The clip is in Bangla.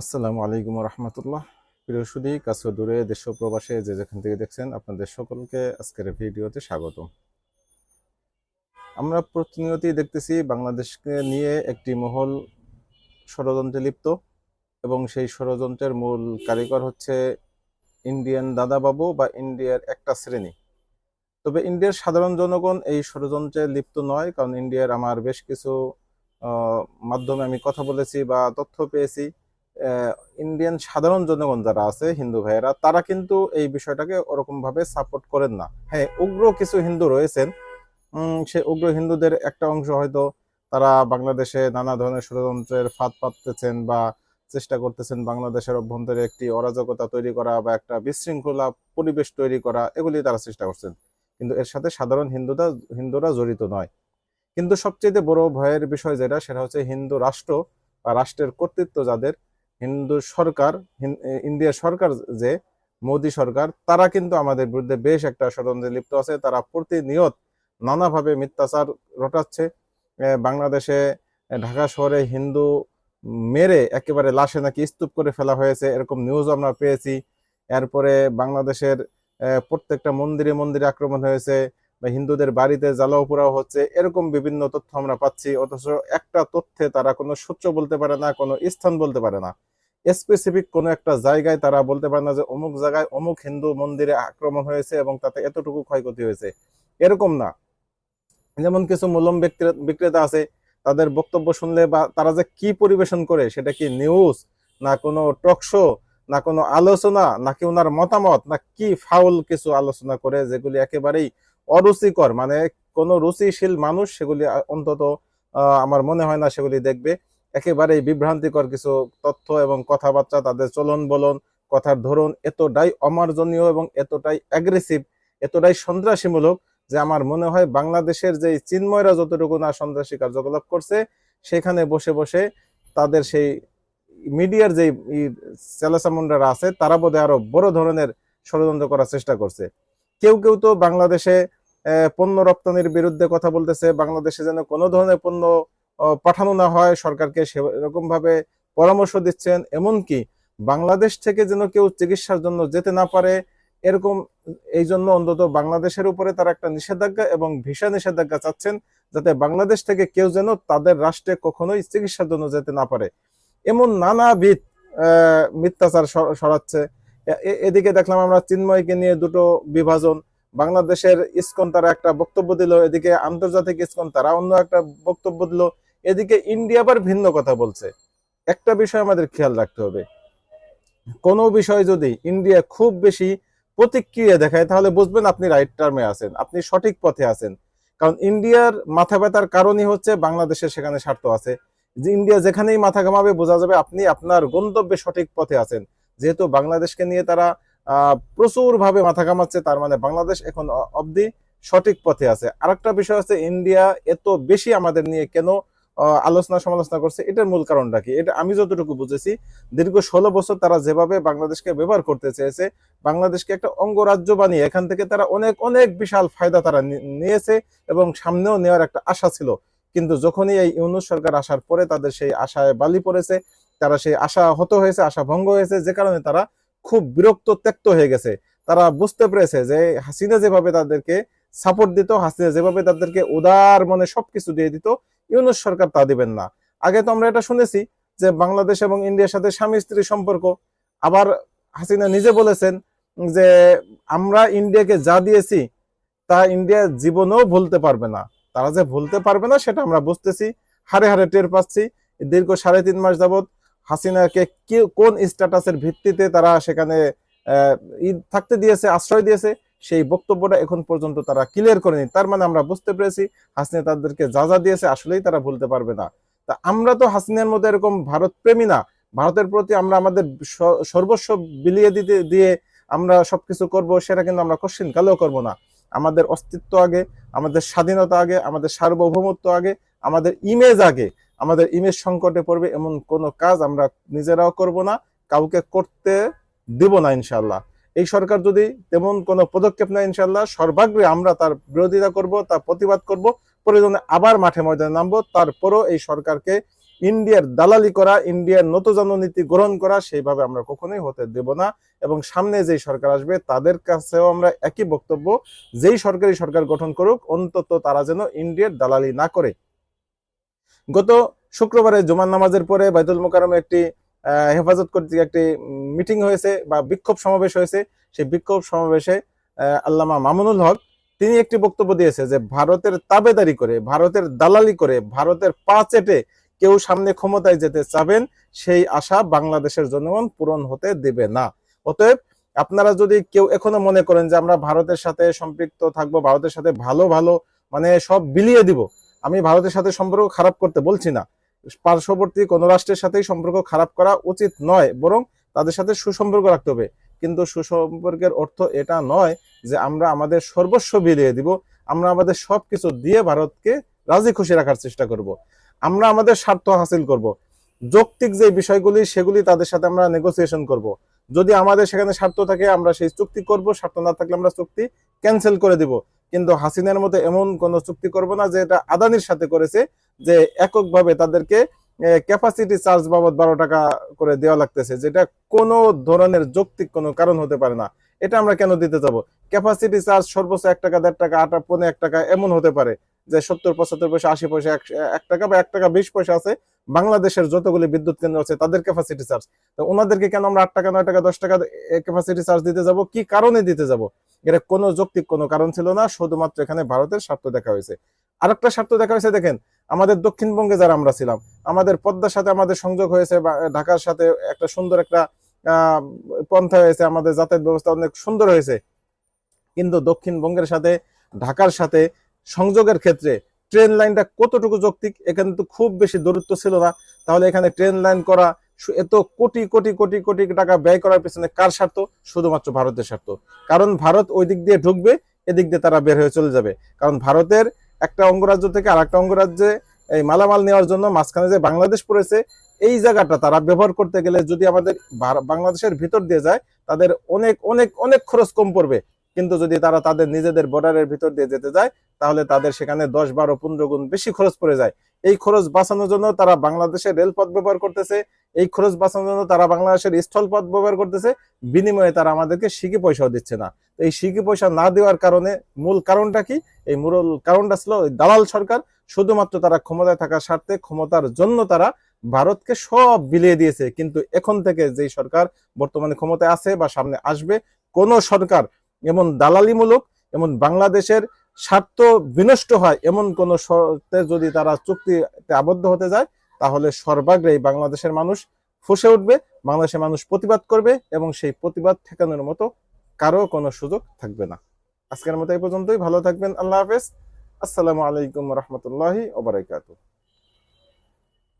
আসসালামু আলাইকুম রহমতুল্লাহ। প্রিয় সুদী কাছে দূরে, দেশ প্রবাসে যে যেখান থেকে দেখছেন, আপনাদের সকলকে আজকের ভিডিওতে স্বাগত আমরা প্রতিনিয়তই দেখতেছি বাংলাদেশকে নিয়ে একটি মহল ষড়যন্ত্রে লিপ্ত এবং সেই ষড়যন্ত্রের মূল কারিগর হচ্ছে ইন্ডিয়ান দাদাবাবু বা ইন্ডিয়ার একটা শ্রেণি। তবে ইন্ডিয়ার সাধারণ জনগণ এই ষড়যন্ত্রে লিপ্ত নয়, কারণ ইন্ডিয়ার আমার বেশ কিছু মাধ্যমে আমি কথা বলেছি বা তথ্য পেয়েছি। ইন্ডিয়ান সাধারণ জনগণ যারা আছে, হিন্দু ভাইয়েরা, তারা কিন্তু এই বিষয়টাকে ওরকম ভাবে সাপোর্ট করেন না। হ্যাঁ উগ্র কিছু হিন্দু রয়েছেন সে উগ্র হিন্দুদের একটা অংশ হয়তো তারা বাংলাদেশে নানা ধরনের ষড়যন্ত্রের ফাঁদ পাততেছেন বা চেষ্টা করতেছেন বাংলাদেশের অভ্যন্তরে একটি অরাজকতা তৈরি করা বা একটা বিশৃঙ্খলা পরিবেশ তৈরি করা, এগুলি তারা চেষ্টা করছেন। কিন্তু এর সাথে সাধারণ হিন্দুরা হিন্দুরা জড়িত নয়। কিন্তু সবচেয়ে বড় ভয়ের বিষয় যেটা, সেটা হচ্ছে হিন্দু রাষ্ট্র বা রাষ্ট্রের কর্তৃত্ব যাদের হিন্দু সরকার ইন্ডিয়া সরকার যে মোদী সরকার, তারা কিন্তু আমাদের বিরুদ্ধে বেশ একটা ষড়যন্ত্রে লিপ্ত আছে। তারা প্রতিনিয়ত নানাভাবে মিথ্যাচার রটাচ্ছে। বাংলাদেশে ঢাকা শহরে হিন্দু মেরে একেবারে লাশে নাকি স্তূপ করে ফেলা হয়েছে, এরকম নিউজ আমরা পেয়েছি। এরপরে বাংলাদেশের প্রত্যেকটা মন্দিরে মন্দিরে আক্রমণ হয়েছে। বা হিন্দুদের বাড়িতে জ্বালাও পোড়াও হচ্ছে, এরকম বিভিন্ন তথ্য আমরা পাচ্ছি। অথচ একটা তথ্যে তারা কোনো সূত্র বলতে পারে না, কোনো স্থান বলতে পারে না। স্পেসিফিক কোনো একটা জায়গায় তারা বলতে পারে না যে অমুক জায়গায় অমুক হিন্দু মন্দিরে আক্রমণ হয়েছে এবং তাতে এতটুকু ক্ষয়ক্ষতি হয়েছে। এরকম না। যেমন কিছু মূলম বিক্রেতা আছে, তাদের বক্তব্য শুনলে বা তারা যে কি পরিবেশন করে, সেটা কি নিউজ না কোনো টক শো না কোনো আলোচনা, নাকি ওনার মতামত, না কি ফাউল কিছু আলোচনা করে, যেগুলি একেবারেই অরুচিকর মানে কোনো রুচিশীল মানুষ সেগুলি অন্তত আমার মনে হয় না সেগুলি দেখবে। একেবারেই বিভ্রান্তিকর কিছু তথ্য এবং কথাবার্তা, তাদের চলন বলন, কথার ধরন এতটাই অমার্জনীয় এবং এতটাই অ্যাগ্রেসিভ এতটাই সন্ত্রাসীমূলক যে আমার মনে হয় বাংলাদেশের যে চিন্ময়রা যতটুকু না সন্ত্রাসী কার্যকলাপ করছে, সেখানে বসে বসে তাদের সেই মিডিয়ার যে চেলাচামুন্ডারা আছে, তারা বোধহয় আরও বড় ধরনের ষড়যন্ত্র করার চেষ্টা করছে। কেউ কেউ তো বাংলাদেশে পণ্য রপ্তানির বিরুদ্ধে কথা বলতেছে, বাংলাদেশে যেন কোনো ধরনের পণ্য পাঠানো না হয়, সরকারকে সেরকম ভাবে পরামর্শ দিচ্ছেন। এমনকি বাংলাদেশ থেকে যেন কেউ চিকিৎসার জন্য যেতে না পারে, এরকম, এই জন্য অন্তত বাংলাদেশের উপরে তারা একটা নিষেধাজ্ঞা এবং ভিসা নিষেধাজ্ঞা চাচ্ছেন, যাতে বাংলাদেশ থেকে কেউ যেন তাদের রাষ্ট্রে কখনোই চিকিৎসার জন্য যেতে না পারে। এমন নানাবিধ মিথ্যাচার সরাচ্ছে। এদিকে দেখলাম আমরা চিন্ময়কে নিয়ে দুটো বিভাজন। বাংলাদেশের ইসকন তারা একটা বক্তব্য দিল, এদিকে আন্তর্জাতিক ইসকন তারা অন্য একটা বক্তব্য দিল, এদিকে ইন্ডিয়া আবার ভিন্ন কথা বলছে। একটা বিষয় আমাদের খেয়াল রাখতে হবে। কোনো বিষয় যদি ইন্ডিয়া খুব বেশি প্রতিক্রিয়া দেখায়, তাহলে বুঝবেন আপনি রাইট টার্মে আছেন, আপনি সঠিক পথে আছেন। কারণ ইন্ডিয়ার মাথা ব্যথার কারণই হচ্ছে বাংলাদেশের সেখানে স্বার্থ আছে। যে ইন্ডিয়া যেখানেই মাথা ঘামাবে, বোঝা যাবে আপনি আপনার গন্তব্যে সঠিক পথে আছেন। যেহেতু বাংলাদেশকে নিয়ে তারা আহ, প্রচুর ভাবে মাথা ঘামাচ্ছে তার মানে বাংলাদেশ এখন অবধি সঠিক পথে আছে। আরেকটা বিষয় হচ্ছে ইন্ডিয়া এত বেশি আমাদের নিয়ে কেন আলোচনা সমালোচনা করছে এটার মূল কারণটা কি? এটা আমি যতটুকু বুঝেছি দীর্ঘ ষোলো বছর তারা যেভাবে বাংলাদেশকে ব্যবহার করতে চেয়েছে বাংলাদেশকে একটা অঙ্গরাজ্য বানিয়ে এখান থেকে তারা অনেক অনেক বিশাল ফায়দা তারা নিয়েছে এবং সামনেও নেওয়ার একটা আশা ছিল। কিন্তু যখনই এই ইউনুস সরকার আসার পরে তাদের সেই আশায় বালি পড়েছে তারা সেই আশা হত হয়েছে আশা ভঙ্গ হয়েছে যে কারণে তারা খুব বিরক্ত, ত্যক্ত হয়ে গেছে। তারা বুঝতে পেরেছে যে হাসিনা যেভাবে তাদেরকে সাপোর্ট দিত, হাসিনা যেভাবে তাদেরকে উদার মনে সবকিছু দিয়ে দিত, ইউনুস সরকার তা দিবেন না। আগে তো আমরা এটা শুনেছি যে বাংলাদেশ এবং ইন্ডিয়ার সাথে স্বামী স্ত্রী সম্পর্ক। আবার হাসিনা নিজে বলেছেন যে আমরা ইন্ডিয়াকে যা দিয়েছি তা ইন্ডিয়া জীবনেও ভুলতে পারবে না। তারা যে ভুলতে পারবে না, সেটা আমরা বুঝতেছি, হারে হারে টের পাচ্ছি। দীর্ঘ সাড়ে তিন মাস যাবত হাসিনাকে কোন স্ট্যাটাসের ভিত্তিতে তারা সেখানে ই থাকতে দিয়েছে, আশ্রয় দিয়েছে, সেই বক্তব্যটা এখন পর্যন্ত তারা ক্লিয়ার করেনি। তার মানে আমরা বুঝতে পেরেছি, হাসিনা তাদেরকে যা যা দিয়েছে আসলেই তারা ভুলতে পারবে না। তা আমরা তো হাসিনার মধ্যে এরকম ভারত প্রেমী না। ভারতের প্রতি আমরা আমাদের সর্বস্ব বিলিয়ে দিতে, দিয়ে আমরা সবকিছু করব, সেটা কিন্তু আমরা কোশ্চিন কালেও করব না। আমাদের অস্তিত্ব আগে, আমাদের স্বাধীনতা আগে, আমাদের সার্বভৌমত্ব আগে, আমাদের ইমেজ আগে। আমাদের ইমেজ সংকটে পড়বে এমন কোনো কাজ আমরা নিজেরাও করব না, কাউকে করতে দিব না ইনশাল্লাহ এই সরকার যদি তেমন কোনো পদক্ষেপ নেয় ইনশাল্লাহ সর্বাগ্রে আমরা তার বিরোধিতা করব, তার প্রতিবাদ করব, প্রয়োজনে আবার মাঠে ময়দানে নামবো, তারপরও এই সরকারকে ইন্ডিয়ার দালালি করা, ইন্ডিয়ার নতজানো নীতি গ্রহণ করা, সেইভাবে আমরা কখনোই হতে দেব না। এবং সামনে যেই সরকার আসবে, তাদের কাছেও আমরা একই বক্তব্য, যেই সরকারি সরকার গঠন করুক, অন্তত তারা যেন ইন্ডিয়ার দালালি না করে। গত শুক্রবারে জুমার নামাজের পরে বাইতুল মোকারমে একটি হেফাজত কর্তৃক একটি মিটিং হয়েছে বা বিক্ষোভ সমাবেশ হয়েছে। সেই বিক্ষোভ সমাবেশে আল্লামা মামুনুল হক, তিনি একটি বক্তব্য দিয়েছে যে, ভারতের তাবেদারি করে, ভারতের দালালি করে, ভারতের পা চেটে কেউ সামনে ক্ষমতায় যেতে চাবেন, সেই আশা বাংলাদেশের জনগণ পূরণ হতে দেবে না। অতএব আপনারা যদি কেউ এখনও মনে করেন যে আমরা ভারতের সাথে সম্পৃক্ত থাকব, ভারতের সাথে ভালো ভালো মানে সব বিলিয়ে দিব, আমি ভারতের সাথে সম্পর্ক খারাপ করতে বলছি না। পার্শ্ববর্তী কোনো রাষ্ট্রের সাথেই সম্পর্ক খারাপ করা উচিত নয়, বরং তাদের সাথে সুসম্পর্ক রাখতে হবে। কিন্তু সুসম্পর্কের অর্থ এটা নয় যে আমরা আমাদের সর্বস্ব বিলিয়ে দিব, আমরা আমাদের সবকিছু দিয়ে ভারতকে রাজি খুশি রাখার চেষ্টা করব। আমরা আমাদের স্বার্থ হাসিল করব। যৌক্তিক যে বিষয়গুলি, সেগুলি তাদের সাথে আমরা নেগোসিয়েশন করব। যদি আমাদের সেখানে স্বার্থ থাকে, আমরা সেই চুক্তি করব। স্বার্থ না থাকলে আমরা চুক্তি ক্যান্সেল করে দিব। কিন্তু হাসিনার মতো এমন কোন চুক্তি করব না, যে এটা আদানির সাথে করেছে, যে এককভাবে তাদেরকে ক্যাপাসিটি চার্জ বাবদ বারো টাকা করে দেওয়া লাগতেছে, যেটা কোনো ধরনের যৌক্তিক কোনো কারণ হতে পারে না। এটা আমরা কেন দিতে যাব? ক্যাপাসিটি চার্জ সর্বোচ্চ এক টাকা, দেড় টাকা, আটা পনেরো এক টাকা, এমন হতে পারে। যে সত্তর, পঁচাত্তর পয়সা, আশি পয়সা, এক- টাকা বা এক টাকা বিশ পয়সা আছে, বাংলাদেশের যতগুলি বিদ্যুৎ কেন্দ্র আছে, তাদের ক্যাপাসিটি চার্জ তো ওনাদেরকে কেন আমরা আট টাকা, নয় টাকা, দশ টাকা ক্যাপাসিটি চার্জ দিতে যাব? কি কারণে দিতে যাব? এটা কোনো যৌক্তিক কোনো কারণ ছিল না, শুধুমাত্র এখানে ভারতের স্বার্থ দেখা হয়েছে। আরেকটা স্বার্থ দেখা হয়েছে, দেখেন, আমাদের দক্ষিণবঙ্গে যারা আমরা ছিলাম, আমাদের পদ্মার সাথে আমাদের সংযোগ হয়েছে ঢাকার সাথে একটা সুন্দর একটা পন্থা হয়েছে, আমাদের যাতায়াত ব্যবস্থা অনেক সুন্দর হয়েছে। কিন্তু দক্ষিণবঙ্গের সাথে, ঢাকার সাথে সংযোগের ক্ষেত্রে ট্রেন লাইনটা কতটুকু যৌক্তিক? এখানে তো খুব বেশি দূরত্ব ছিল না। তাহলে এখানে ট্রেন লাইন করা এত কোটি কোটি কোটি কোটি টাকা ব্যয় করার পেছনে কার স্বার্থ? শুধুমাত্র ভারতের স্বার্থ। কারণ ভারত ওই দিক দিয়ে ঢুকবে, এদিক দিয়ে তারা বের হয়ে চলে যাবে। কারণ ভারতের একটা অঙ্গরাজ্য থেকে আর একটা অঙ্গরাজ্যে এই মালামাল নেওয়ার জন্য মাঝখানে যে বাংলাদেশ পড়েছে, এই জায়গাটা তারা ব্যবহার করতে গেলে যদি আমাদের বাংলাদেশের ভিতর দিয়ে যায়, তাদের অনেক অনেক অনেক খরচ কম পড়বে। কিন্তু যদি তারা তাদের নিজেদের বর্ডারের ভিতর দিয়ে যেতে যায়, তাহলে তাদের সেখানে দশ, বারো, পনেরো গুণ বেশি খরচ পড়ে যায়। এই খরচ বাঁচানোর জন্য তারা বাংলাদেশের রেলপথ ব্যবহার করতেছে, এই খরচ বাঁচানোর জন্য তারা বাংলাদেশের স্থলপথ ব্যবহার করতেছে, বিনিময়ে তারা আমাদেরকে সিকি পয়সাও দিচ্ছে না। এই সিকি পয়সা না দেওয়ার কারণে মূল কারণটা কি? এই মূল কারণটা ছিল দালাল সরকার, শুধুমাত্র তারা ক্ষমতায় থাকার স্বার্থে ক্ষমতার জন্য তারা ভারতকে সব বিলিয়ে দিয়েছে। কিন্তু এখন থেকে যেই সরকার বর্তমানে ক্ষমতায় আছে বা সামনে আসবে, কোন সরকার এমন দালালিমূলক, এমন বাংলাদেশের স্বার্থ বিনষ্ট হয়, এমন কোন শর্তে যদি তারা চুক্তিতে আবদ্ধ হতে যায়, তাহলে সর্বাগ্রেই বাংলাদেশের মানুষ ফুসে উঠবে, বাংলাদেশের মানুষ প্রতিবাদ করবে এবং সেই প্রতিবাদ ঠেকানোর মতো কারও কোনো সুযোগ থাকবে না। আজকের মতো এই পর্যন্তই, ভালো থাকবেন, আল্লাহ হাফেজ। আসসালামু আলাইকুম রহমতুল্লাহি ওবরাকাতুহ